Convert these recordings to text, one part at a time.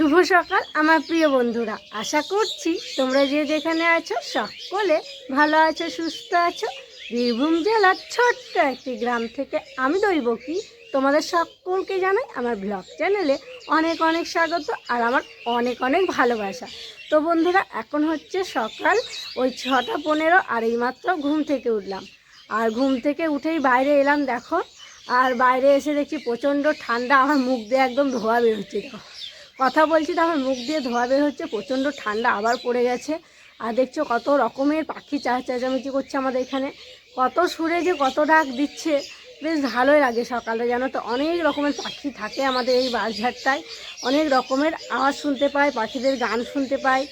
শুভ সকাল, আমার প্রিয় বন্ধুরা। আশা করছি তোমরা যে যেখানে আছো, সকলে ভালো আছো, সুস্থ আছো। বীরভূম জেলার ছোট্ট একটি গ্রাম থেকে আমি দৈব কি তোমাদের সকলকে জানাই আমার ব্লগ চ্যানেলে অনেক অনেক স্বাগত আর আমার অনেক অনেক ভালোবাসা। তো বন্ধুরা, এখন হচ্ছে সকাল, ওই ছটা পনেরো আর এইমাত্র ঘুম থেকে উঠলাম। আর ঘুম থেকে উঠেই বাইরে এলাম, দেখো। আর বাইরে এসে দেখছি প্রচণ্ড ঠান্ডা, আমার মুখ দিয়ে একদম ধোয়া বেরোচ্ছে, দেখো। কথা বলছি তো আমার মুখ দিয়ে ধোয়া বের হচ্ছে, প্রচণ্ড ঠান্ডা আবার পড়ে গেছে। আর দেখছ কত রকমের পাখি চা চেঁচামেচি করছে আমাদের এখানে। কত সুরে যে কত ডাক দিচ্ছে, বেশ ভালোই লাগে সকালে, জানো তো? অনেক রকমের পাখি থাকে আমাদের এই বাঁশঝাড়টায়। অনেক রকমের আওয়াজ শুনতে পাই, পাখিদের গান শুনতে পাই।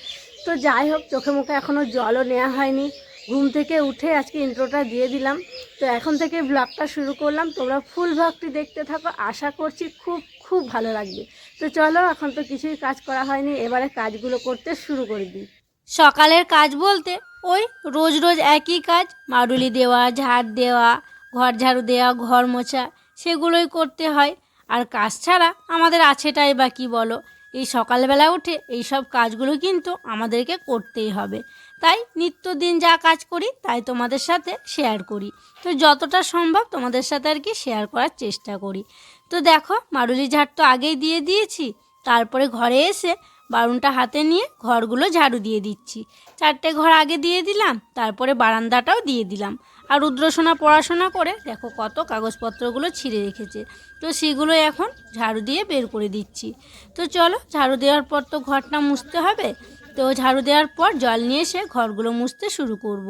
তো যাই হোক, চোখে মুখে এখনও জলও নেওয়া হয়নি। ঘুম থেকে উঠে আজকে ইন্ট্রোটা দিয়ে দিলাম। তো এখন থেকে ব্লগটা শুরু করলাম। তোমরা ফুল ব্লগটি দেখতে থাকো। আশা করছি খুব খুব ভালো লাগবে। তো চলো, এখন তো কিছুই কাজ করা হয়নি, এবারে কাজগুলো করতে শুরু করে দিই। সকালের কাজ বলতে ওই রোজ রোজ একই কাজ, মাডুলি দেওয়া ঝাড় দেওয়া, ঘর ঝাড়ু দেওয়া, ঘর মোছা, সেগুলোই করতে হয়। আর কাজ ছাড়া আমাদের আছেটাই বা কী বলো? এই সকালবেলা উঠে এই সব কাজগুলো কিন্তু আমাদেরকে করতেই হবে। তাই নিত্যদিন যা কাজ করি, তাই তোমাদের সাথে শেয়ার করি। তো যতটা সম্ভব তোমাদের সাথে আর কি শেয়ার করার চেষ্টা করি। তো দেখো, মারুলি ঝাড় তো আগেই দিয়ে দিয়েছি। তারপরে ঘরে এসে বারুনটা হাতে নিয়ে ঘরগুলো ঝাড়ু দিয়ে দিচ্ছি। চারটে ঘর আগে দিয়ে দিলাম, তারপরে বারান্দাটাও দিয়ে দিলাম। আর রুদ্রসোনা পড়াশোনা করে দেখো কত কাগজপত্রগুলো ছিঁড়ে রেখেছে। তো সেগুলো এখন ঝাড়ু দিয়ে বের করে দিচ্ছি। তো চলো, ঝাড়ু দেওয়ার পর তো ঘরটা মুছতে হবে। তো ঝাড়ু দেওয়ার পর জল নিয়ে এসে ঘরগুলো মুছতে শুরু করব।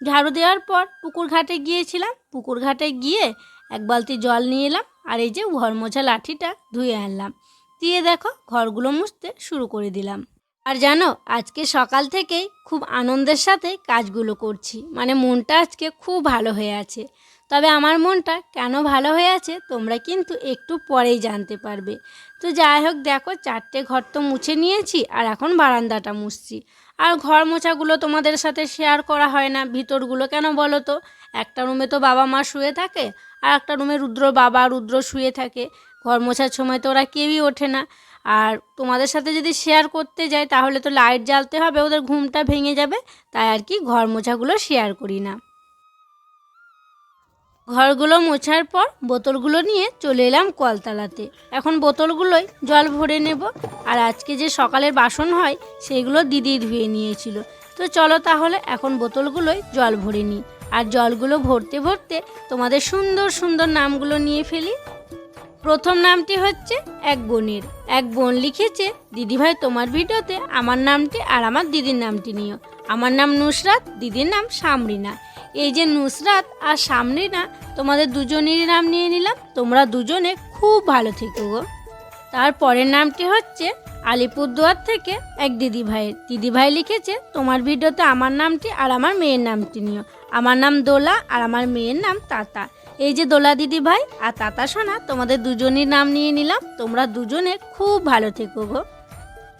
ঝাড়ু দেওয়ার পর পুকুর ঘাটে গিয়েছিলাম। পুকুর ঘাটে গিয়ে এক বালতি জল নিয়ে এলাম। আর এই যে ঘর মোছা লাঠিটা ধুয়ে আনলাম। দিয়ে দেখো ঘরগুলো মুছতে শুরু করে দিলাম। আর জানো, আজকে সকাল থেকেই খুব আনন্দের সাথে কাজগুলো করছি। মানে মনটা আজকে খুব ভালো হয়ে আছে। তবে আমার মনটা কেন ভালো হয়ে আছে তোমরা কিন্তু একটু পরেই জানতে পারবে। তো যাই হোক, দেখো চারটে ঘর তো মুছে নিয়েছি আর এখন বারান্দাটা মুছছি। আর ঘর মোছাগুলো তোমাদের সাথে শেয়ার করা হয় না। ভিতরগুলো কেন বলো তো? একটা রুমে তো বাবা মা শুয়ে থাকে আর একটা রুমে রুদ্র বাবা, রুদ্র শুয়ে থাকে। ঘর মোছার সময় তো ওরা কেউই ওঠে না। আর তোমাদের সাথে যদি শেয়ার করতে যাই, তাহলে তো লাইট জ্বালতে হবে, ওদের ঘুমটা ভেঙে যাবে, তাই আর কি ঘর মোছাগুলো শেয়ার করি না। ঘরগুলো মোছার পর বোতলগুলো নিয়ে চলে এলাম কলতলাতে। এখন বোতলগুলোই জল ভরে নেব। আর আজকে যে সকালের বাসন হয়, সেগুলো দিদি ধুয়ে নিয়েছিল। তো চলো তাহলে এখন বোতলগুলোই জল ভরে নিই। আর জলগুলো ভরতে ভরতে তোমাদের সুন্দর সুন্দর নামগুলো নিয়ে ফেলি। প্রথম নামটি হচ্ছে এক বোনের। এক বোন লিখেছে, দিদিভাই, তোমার ভিডিওতে আমার নামটি আর আমার দিদির নামটি নিও। আমার নাম নুসরাত, দিদির নাম সামরিনা এই যে নুসরাত আর সামরিনা তোমাদের দুজনেরই নাম নিয়ে নিলাম। তোমরা দুজনে খুব ভালো থেকো গো। তার পরের নামটি হচ্ছে আলিপুরদুয়ার থেকে এক দিদিভাইয়ের দিদিভাই লিখেছে, তোমার ভিডিওতে আমার নামটি আর আমার মেয়ের নামটি নিও। আমার নাম দোলা আর আমার মেয়ের নাম তাতা। এই যে দোলা দিদি ভাই আর তাতা সোনা, তোমাদের দুজনের নাম নিয়ে নিলাম। তোমরা দুজনে খুব ভালো থেকো গো।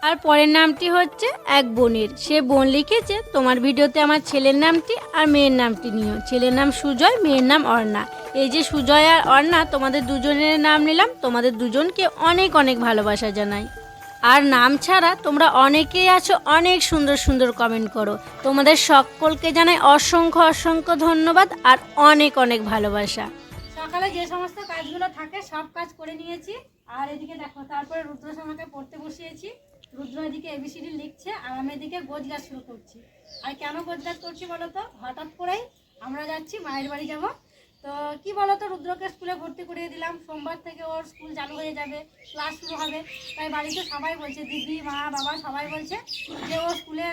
আর পরের নামটি হচ্ছে এক বোনের। সে বোন লিখেছে, তোমার ভিডিওতে আমার ছেলের নামটি আর মেয়ের নামটি নিও। ছেলের নাম সুজয়, মেয়ের নাম অর্ণা। এই যে সুজয় আর অর্ণা, তোমাদের দুজনের নাম নিলাম। তোমাদের দুজনকে অনেক অনেক ভালোবাসা জানাই। আর নাম ছাড়া তোমরা অনেকেই আছো, অনেক সুন্দর সুন্দর কমেন্ট করো। তোমাদের সকলকে জানাই অসংখ্য অসংখ্য ধন্যবাদ আর অনেক অনেক ভালোবাসা। সকালে যে সমস্ত কাজগুলো থাকে, সব কাজ করে নিয়েছি। আর এদিকে দেখো, তারপরে রুদ্র আমাকে পড়তে বসিয়েছি। রুদ্র এদিকে এবিসিডি লিখছে আর আমি এদিকে গোজ গাছ শুরু করছি। আর কেন গোজ গাছ করছি বলো তো? হঠাৎ করেই আমরা যাচ্ছি মায়ের বাড়ি যাব। তো কি বলো তো রুদ্রকে স্কুলে ভর্তি করিয়ে দিলাম। সোমবার থেকে ওর স্কুল চালু হয়ে যাবে, ক্লাস শুরু হবে। তাই বাড়িতে সবাই বলছে, দিদি, মা, বাবা সবাই বলছে যে ও স্কুলে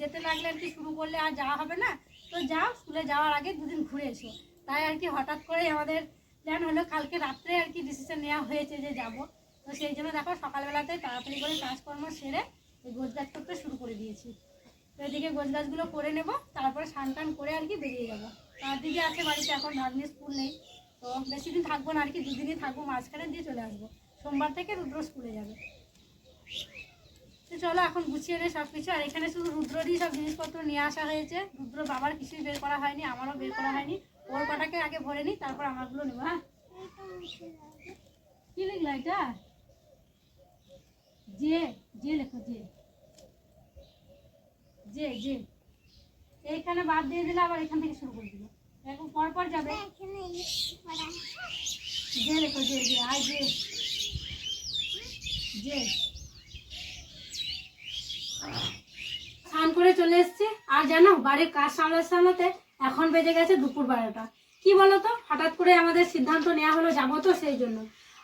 যেতে লাগলে আর কি শুরু করলে আর যাওয়া হবে না। তো যাও, স্কুলে যাওয়ার আগে দুদিন ঘুরে এসো। তাই আর কি হঠাৎ করেই আমাদের প্ল্যান হলো, কালকে রাত্রে আর কি ডিসিশন নেওয়া হয়েছে যে যাব। তো সেই জন্য দেখো, সকালবেলাতে তাড়াতাড়ি করে কাজকর্ম সেরে এই গোছ গাছ করতে শুরু করে দিয়েছি। তো এদিকে গোছ গাছগুলো করে নেব, তারপরে স্নান টান করে আর কি বেরিয়ে যাব। দিকে আছে বাড়িতে, এখন ভাগ্নি স্কুল নেই। তো বেশি দিন থাকব না, আর কি দুদিনই থাকব, মাঝখানে দিয়ে চলে আসব। সোমবার থেকে রুদ্র স্কুলে যাবে। তো চলো, এখন গুছিয়ে নেই সব কিছু আর এখানে শুধু রুদ্ররই সব জিনিসপত্র নিয়ে আসা হয়েছে। রুদ্র বাবার কিছুই বের করা হয়নি, আমারও বের করা হয়নি। ওর কটাকে আগে ভরে নিই তারপর আমারগুলো নেব হ্যাঁ? কি লিখলা এটা? যে যে লেখো যে যে যে এইখানে বাদ দিয়ে দিলে আবার এখান থেকে শুরু করে দিল। এখন পর পর যাবে। যে লেখো যে আয়, যে। স্নান করে চলে এসেছি। আর জানো, বাড়ির কাজ সামলাতে সামলাতে এখন বেজে গেছে দুপুর বারোটা। কি বলো তো হঠাৎ করে আমাদের সিদ্ধান্ত নেওয়া হলো যাব তো সেই জন্য।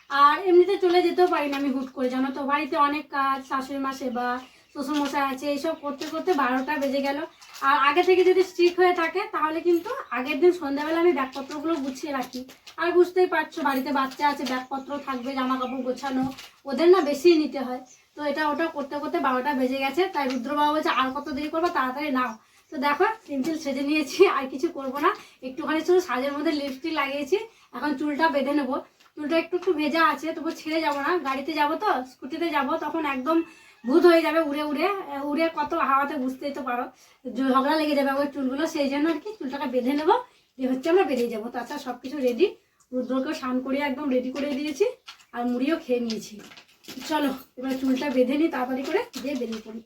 আর এমনিতে চলে যেতেও পারি না আমি হুট করে, জানো তো। বাড়িতে অনেক কাজ, শাশুড়ি মা সেবা শ্বশুর মশাই আছে, এইসব করতে করতে বারোটা বেজে গেল। আর আগে থেকে যদি স্ট্রিক হয়ে থাকে, তাহলে কিন্তু আগের দিন সন্ধ্যাবেলা আমি ব্যাগপত্রগুলো গুছিয়ে রাখি। আর বুঝতেই পারছ, বাড়িতে বাচ্চা আছে, ব্যাগপত্র থাকবে জামা কাপড় গোছানো, ওদের না বেশি নিতে হয়। তো এটা ওটা করতে করতে বারোটা বেজে গেছে, তাই রুদ্রবাবু বলছে, আর কত দেরি করব, তাড়াতাড়ি নাও। তো দেখো সিম্পল সেজে নিয়েছি, আর কিছু করব না। একটুখানি শুধু সাজের মধ্যে লিপস্টিক লাগিয়েছি, এখন চুলটা বেঁধে নেব। চুলটা একটু একটু ভেজা আছে তবু ছেড়ে যাব না। গাড়িতে যাব তো, স্কুটিতে যাব, তখন একদম ভূত হয়ে যাবে উড়ে উড়ে। উড়ে কত হাওয়াতে বুঝতেই তো পারো। ঝগড়া লেগে যাবে ওই চুলগুলো, সেই জন্য আর কি চুলটাকে বেঁধে নেব। যে হচ্ছে আমরা বেরিয়ে যাব। তাছাড়া সব কিছু রেডি রুদ্রকেও স্নান করে একদম রেডি করে দিয়েছি। আর মুড়িও খেয়ে নিয়েছি। চলো, এবার চুলটা বেঁধে নিই, তাড়াতাড়ি করে দিয়ে বেরিয়ে পড়ি।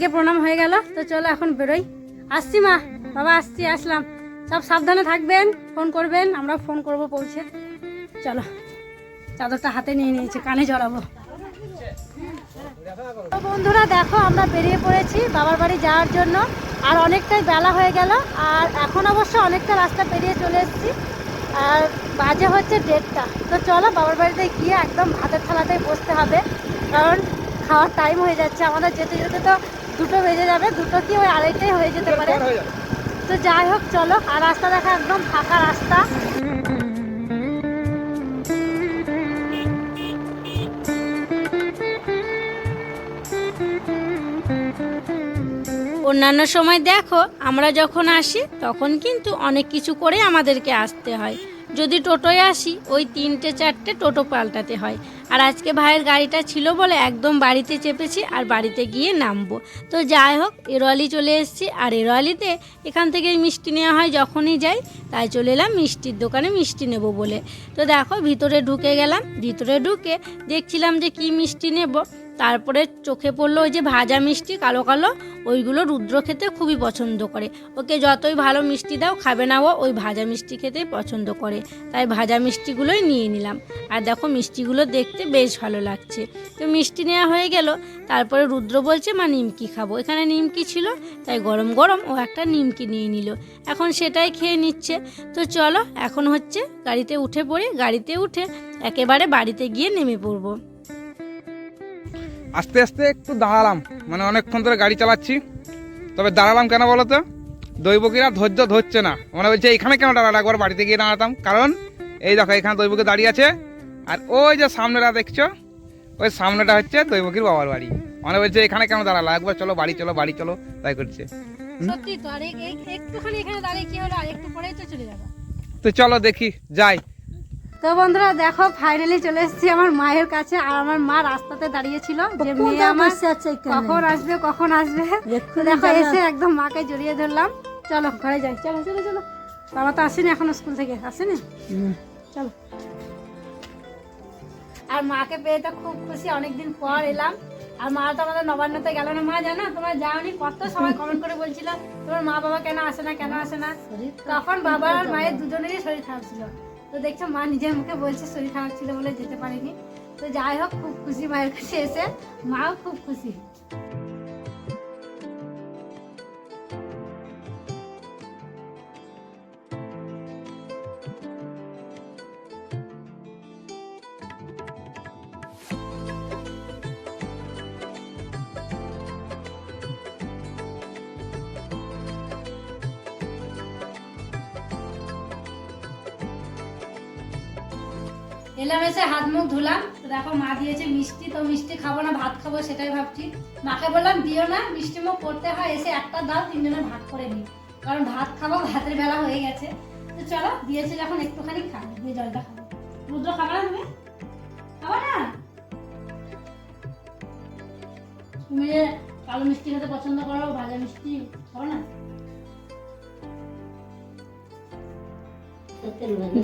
সবাইকে প্রণাম হয়ে গেল। তো চলো এখন বেরোই। আসছি মা। বাবা, আসছি, আসলাম। সব সাবধানে থাকবেন, ফোন করবেন, আমরা ফোন করব পৌঁছে। চলো, চাদরটা হাতে নিয়ে নিয়েছি, কানে জড়াবো। তো বন্ধুরা, দেখো, আমরা বেরিয়ে পড়েছি বাবার বাড়ি যাওয়ার জন্য। আর অনেকটাই বেলা হয়ে গেল, আর এখন অবশ্য অনেকটা রাস্তা পেরিয়ে চলে এসেছি। আর বাজে হচ্ছে দেড়টা। তো চলো, বাবার বাড়িতে গিয়ে একদম ভাতের থালাতেই বসতে হবে। কারণ খাওয়ার টাইম হয়ে যাচ্ছে। আমাদের যেতে যেতে তো দুটো বেজে যাবে দুটো কি ওই আড়াইটাই হয়ে যেতে পারে। তো যাই হোক চলো আর রাস্তা দেখা একদম ফাঁকা রাস্তা। অন্যান্য সময় দেখো আমরা যখন আসি তখন কিন্তু অনেক কিছু করে আমাদেরকে আসতে হয়। যদি টোটোয় আসি ওই তিনটে চারটে টোটো পাল্টাতে হয়। আর আজকে ভাইয়ের গাড়িটা ছিল বলে একদম বাড়িতে চেপেছি আর বাড়িতে গিয়ে নামবো। তো যাই হোক, এরোয়ালি চলে এসেছি আর এরোয়ালিতে এখান থেকে মিষ্টি নেওয়া হয় যখনই যাই, তাই চলে এলাম মিষ্টির দোকানে মিষ্টি নেব বলে। তো দেখো ভিতরে ঢুকে গেলাম, ভিতরে ঢুকে দেখছিলাম যে কি মিষ্টি নেব। তারপরে চোখে পড়ল ওই যে ভাজা মিষ্টি, কালো কালো, ওইগুলো রুদ্র খেতে খুবই পছন্দ করে। ওকে যতই ভালো মিষ্টি দাও, খাবে না ও ওই ভাজা মিষ্টি খেতেই পছন্দ করে। তাই ভাজা মিষ্টিগুলোই নিয়ে নিলাম। আর দেখো মিষ্টিগুলো দেখতে বেশ ভালো লাগছে। তো মিষ্টি নেওয়া হয়ে গেল। তারপরে রুদ্র বলছে, মা, নিমকি খাব। এখানে নিমকি ছিল, তাই গরম গরম ও একটা নিমকি নিয়ে নিল। এখন সেটাই খেয়ে নিচ্ছে। তো চলো, এখন হচ্ছে গাড়িতে উঠে পড়ি। গাড়িতে উঠে একেবারে বাড়িতে গিয়ে নেমে পড়ব। আস্তে আস্তে একটু দাঁড়ালাম। মানে অনেকক্ষণ ধরে গাড়ি চালাচ্ছি। তবে দাঁড়ালাম কেন বলো তো দৈবকীরা ধৈর্য ধরছে না। মানে বলছে এখানে কেন দাঁড়াল? একবার বাড়িতে গিয়ে দাঁড়াতাম। কারণ এই দেখো এখানে দৈবকী দাঁড়িয়ে আছে। আর ওই যে সামনেটা দেখছ ওই সামনেটা হচ্ছে দৈবকীর বাবার বাড়ি। মানে বলছে এখানে কেন দাঁড়াল? একবার চলো বাড়ি চলো বাড়ি চলো। তাই করছে। তো চলো দেখি যাই। তো বন্ধুরা দেখো ফাইনালি চলে এসেছি আমার মায়ের কাছে আর আমার মা রাস্তাতে দাঁড়িয়েছিল যে মেয়ে আমার কখন আসবে কখন আসবে? দেখো এসে একদম মাকে জড়িয়ে ধরলাম। চলো ঘরে যাই। চলো চলো চলো। বাবা তো আসেনি এখনও স্কুল থেকে। আসেনি? চলো। আর মাকে পেয়ে তো খুব খুশি অনেকদিন পর এলাম। আর মা তো আমাদের নবান্নতে গেল না। মা জানো তোমরা যাওনি? কত সবাই কমেন্ট করে বলছিল তোমার মা বাবা কেন আসে না কেন আসে না? তখন বাবা আর মায়ের দুজনেরই শরীর খারাপ ছিল। তো দেখছ মা নিজের মুখে বলছে শরীর খারাপ ছিল বলে যেতে পারিনি। তো যাই হোক, খুব খুশি মায়ের কাছে এসে, মাও খুব খুশি। এলাম এসে হাত মুখ ধুলাম। দেখো মা দিয়েছে মিষ্টি, তো মিষ্টি খাব না, ভাত খাব সেটাই ভাবছি। মাকে বললাম, দিও না, মিষ্টি মুখ করতে হয়, এসে একটা দাও তিনজনে ভাগ করে নিই। কারণ ভাত খাব, ভাতের বেলা হয়ে গেছে। তো চলো, দিয়েছে যখন একটুখানি খাব, দিয়ে জলটা খাব। রুদ্র খাবে না তুমি? খাব না? তুমি কালো মিষ্টি খেতে পছন্দ করো, ভাজা মিষ্টি, খাব না?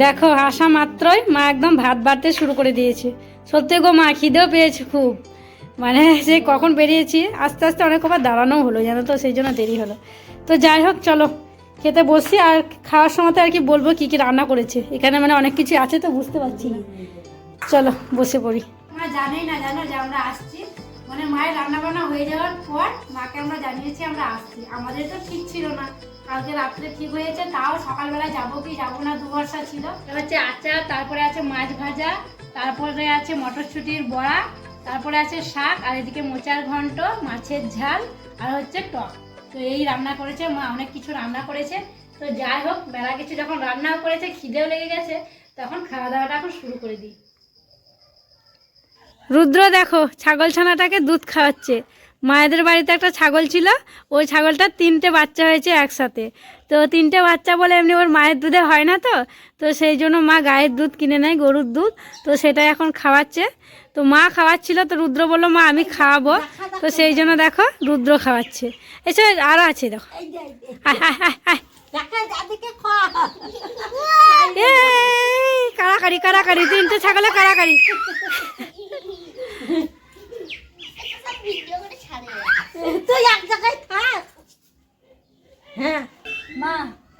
দেখো আসা মাত্রই মা একদম ভাত বাড়তে শুরু করে দিয়েছে। সত্যি গো মা, খিদেও পেয়েছে খুব। মানে সেই কখন বেরিয়েছি, আস্তে আস্তে অনেক কবার দাঁড়ানো হলো, জানো তো, সেই জন্য দেরি হলো। তো যাই হোক, চলো, খেতে বসি, আর খাওয়ার সময় তো আর কি বলব, কি কি রান্না করেছে। এখানে মানে অনেক কিছু আছে তো, বুঝতে পারছি না। চলো, বসে পড়ি। মা না, জানো যে আমরা আসছি। মানে মায়ের রান্না বান্না হয়ে যাওয়ার পর মাকে আমরা জানিয়েছি আমরা আসছি। আমাদের তো ঠিক ছিল না। কালকে রাত্রে ঠিক হয়েছে, তাও সকালবেলা যাব কি যাব না, দু ভরসা ছিল। হচ্ছে আচার, তারপরে আছে মাছ ভাজা, তারপরে আছে মটরশুঁটির বড়া, তারপরে আছে শাক, আর এদিকে মোচার ঘন্ট, মাছের ঝাল, আর হচ্ছে টক। তো এই রান্না করেছে, মা অনেক কিছু রান্না করেছে। তো যাই হোক, বেলা কিছু যখন রান্নাও করেছে, খিদেও লেগে গেছে, তখন খাওয়া দাওয়াটা এখন শুরু করে দিই। রুদ্র দেখো ছাগল ছানাটাকে দুধ খাওয়াচ্ছে। মায়েদের বাড়িতে একটা ছাগল ছিল ওই ছাগলটার তিনটে বাচ্চা হয়েছে একসাথে। তো তিনটে বাচ্চা বলে এমনি ওর মায়ের দুধে হয় না তো তো সেই জন্য মা গায়ের দুধ কিনে নেয় গরুর দুধ তো সেটা এখন খাওয়াচ্ছে। তো মা খাওয়াচ্ছিল তো রুদ্র বলল মা আমি খাওয়াবো। তো সেই জন্য দেখো রুদ্র খাওয়াচ্ছে। এসে আরও আছে দেখো। কাড়াকাড়ি কাড়াকাড়ি তিনটে ছাগলে কাড়াকাড়ি তুই এক জায়গায় থাক। হ্যাঁ। মা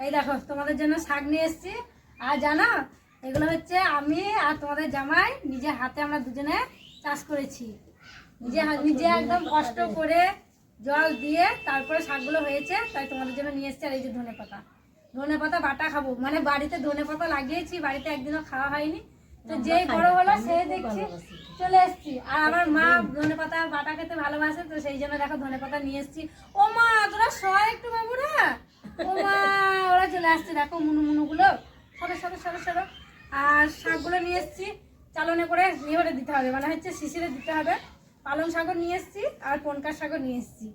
এই দেখো তোমাদের জন্য শাক নিয়ে এসেছি। আর জানো এগুলো হচ্ছে আমি আর তোমাদের জামাই নিজে হাতে আমরা দুজনে চাষ করেছি। নিজে নিজে একদম কষ্ট করে জল দিয়ে তারপরে শাকগুলো হয়েছে তাই তোমাদের জন্য নিয়ে এসেছি। আর এই যে ধনে পাতা। ধনে পাতা বাটা খাব। মানে বাড়িতে ধনে পাতা লাগিয়েছি বাড়িতে একদিনও খাওয়া হয়নি। তো যেই বড় হলো সে দেখছি চলে এসেছি। আর আমার মা ধনে পাতা বাটা খেতে ভালোবাসে, তো সেই জন্য দেখো ধনে পাতা নিয়ে এসেছি। ও মা, তোরা সয় একটু বাবুরা। ও মা, ওরা চলে আসছে, দেখো মুনু মুনুগুলো। সরো সরো সরো সরো। আর শাকগুলো নিয়ে এসেছি। চালনে করে নিয়ে দিতে হবে মানে হচ্ছে শিশিরে দিতে হবে। পালং শাকও নিয়ে এসেছি, আর পনকার শাকও নিয়ে এসেছি।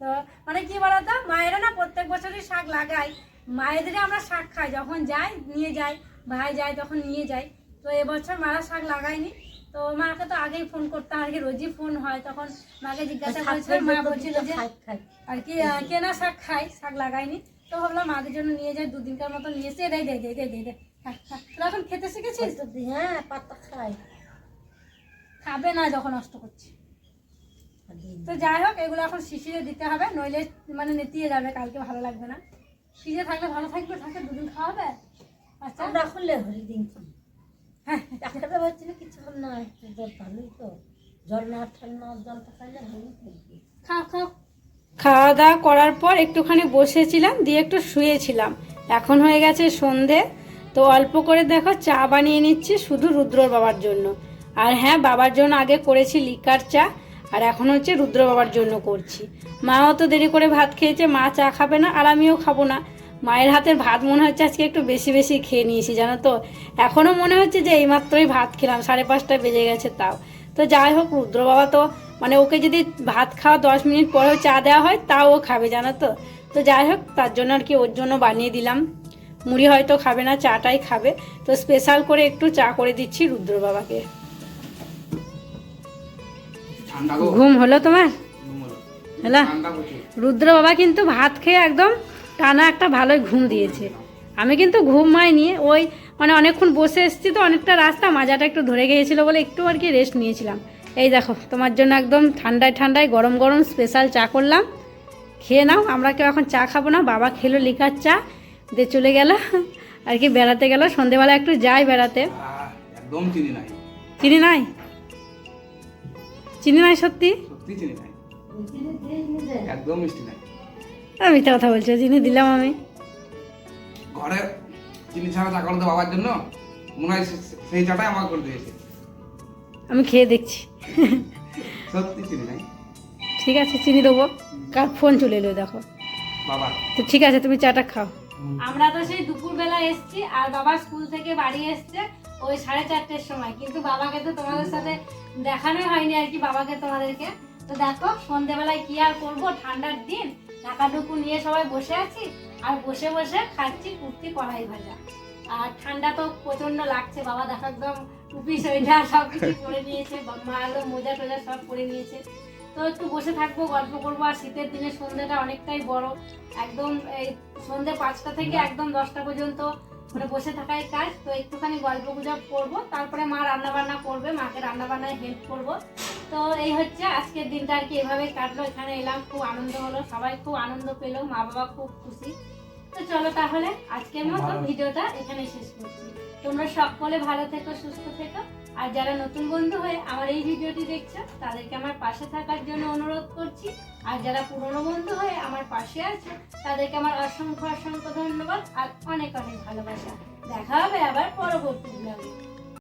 তো মানে কি বলতো মায়েরা না প্রত্যেক বছরই শাক লাগায় মায়েদেরই আমরা শাক খাই, যখন যাই, নিয়ে যাই, ভাই যায়, তখন নিয়ে যাই। তো এবছর মারা শাক লাগাইনি। তো মাকে তো আগেই ফোন করতাম আর কি রোজই ফোন হয়। তখন মাকে জিজ্ঞাসা করেছিল মা বলছিল যে আর কি কেনা শাক খাই শাক লাগাইনি। তো ভাবলাম মাদের জন্য নিয়ে যাই দুদিনকার মতো নিয়ে এসে দে দে দে দে দে দে। তোরা এখন খেতে শিখেছিস? হ্যাঁ পাতা খাই। খাবে না যখন নষ্ট করছি। তো যাই হোক এগুলো এখন শিশিরে দিতে হবে নইলে মানে নেতিয়ে যাবে কালকে ভালো লাগবে না। ফ্রিজে থাকলে ভালো থাকবে থাকে দুদিন খাওয়াবে? আচ্ছা। আমরা খুললে হরি দিন হ্যাঁ ডাক্তারটা বলছিল কিছু না জল ভালোই তো। জল না ঠান্ডা জলটা খাইলে ভালোই থাকবে খাও খাও। খাওয়া দাওয়া করার পর একটুখানি বসেছিলাম দিয়ে একটু শুয়েছিলাম। এখন হয়ে গেছে সন্ধে তো অল্প করে দেখো চা বানিয়ে নিচ্ছি শুধু রুদ্রর বাবার জন্য। আর হ্যাঁ বাবার জন্য আগে করেছি লিকার চা আর এখন হচ্ছে রুদ্র বাবার জন্য করছি। মাও তো দেরি করে ভাত খেয়েছে মা চা খাবে না আর আমিও খাব না। মায়ের হাতের ভাত মনে হচ্ছে আজকে একটু বেশি বেশি খেয়ে নিয়েছি জানো তো? এখনও মনে হচ্ছে যে এইমাত্রই ভাত খেলাম সাড়ে পাঁচটা বেজে গেছে তাও। তো যাই হোক রুদ্র বাবা তো মানে ওকে যদি ভাত খাওয়া দশ মিনিট পরেও চা দেওয়া হয় তাও ও খাবে জানো তো? তো যাই হোক তার জন্য আর কি ওর জন্য বানিয়ে দিলাম। মুড়ি হয়তো খাবে না চাটাই খাবে। তো স্পেশাল করে একটু চা করে দিচ্ছি রুদ্র বাবাকে। ঘুম হলো তোমার? প্রচুর। রুদ্র বাবা কিন্তু ভাত খেয়ে একদম টানা একটা ভালোই ঘুম দিয়েছে। আমি কিন্তু ঘুম মাইনি ওই মানে অনেকক্ষণ বসে এসেছি তো অনেকটা রাস্তা মাজাটা একটু ধরে গিয়েছিল বলে একটু আর কি রেস্ট নিয়েছিলাম। এই দেখো তোমার জন্য একদম ঠান্ডায় ঠান্ডায় গরম গরম স্পেশাল চা করলাম। খেয়ে নাও আমরা কেউ এখন চা খাব না বাবা খেলো লিকার চা দিয়ে চলে গেল। আর কি বেড়াতে গেল সন্ধেবেলা একটু যাই বেড়াতে। একদম চিনি নাই। চিনি নাই? চিনি নাই সত্যি? সত্যি চিনি নাই। একদম মিষ্টি নাই। আমি মিথ্যা কথা বলছো চিনি দিলাম আমি। ঘরে চিনি ছাড়া চা করতে বাবার জন্য? মনে হয় সেই চাটাই আমার করে দিয়েছে। আমি খেয়ে দেখছি। সত্যি চিনি নাই? ঠিক আছে চিনি দেবো। কার ফোন চলে এলো দেখো। বাবা। তো ঠিক আছে তুমি চাটা খাও। আমরা তো সেই দুপুরবেলা এসছি আর বাবা স্কুল থেকে বাড়ি এসছে ওই সাড়ে চারটের সময়। কিন্তু বাবাকে তো তোমাদের সাথে দেখানোই হয়নি আর কি বাবাকে তোমাদেরকে। তো দেখো সন্ধেবেলায় কি আর করব? ঠান্ডার দিন। ঢাকাটুকু নিয়ে সবাই বসে আছি, আর বসে বসে খাচ্ছি কুর্তি কড়াই ভাজা। আর ঠান্ডা তো প্রচণ্ড লাগছে, বাবা দেখো একদম টুপি সোয়েটার সব কিছু পরে নিয়েছে মা একদম মোজা টোজা সব পরে নিয়েছে। তো একটু বসে থাকব, গল্প করব, আর শীতের দিনে সন্ধ্যেটা অনেকটাই বড়। একদম এই সন্ধ্যে পাঁচটা থেকে একদম দশটা পর্যন্ত মানে বসে থাকাই কাজ। তো একটুখানি গল্প গুজব করব, তারপরে মা রান্না বান্না করবে, মাকে রান্না বান্নায় হেল্প করব। তো এই হচ্ছে আজকের দিনটা আর কি এভাবে কাটলো এখানে এলাম খুব আনন্দ হলো সবাই খুব আনন্দ পেল মা বাবা খুব খুশি। তো চলো তাহলে আজকের মতো ভিডিওটা এখানে শেষ করছি। তোমরা সকলে ভালো থেকো সুস্থ থেকো আর যারা নতুন বন্ধু হয়ে আমার এই ভিডিওটি দেখছ তাদেরকে আমার পাশে থাকার জন্য অনুরোধ করছি। আর যারা পুরনো বন্ধু হয়ে আমার পাশে আছে তাদেরকে আমার অসংখ্য অসংখ্য ধন্যবাদ আর অনেক অনেক ভালোবাসা। দেখা হবে আবার পরবর্তী ব্লগে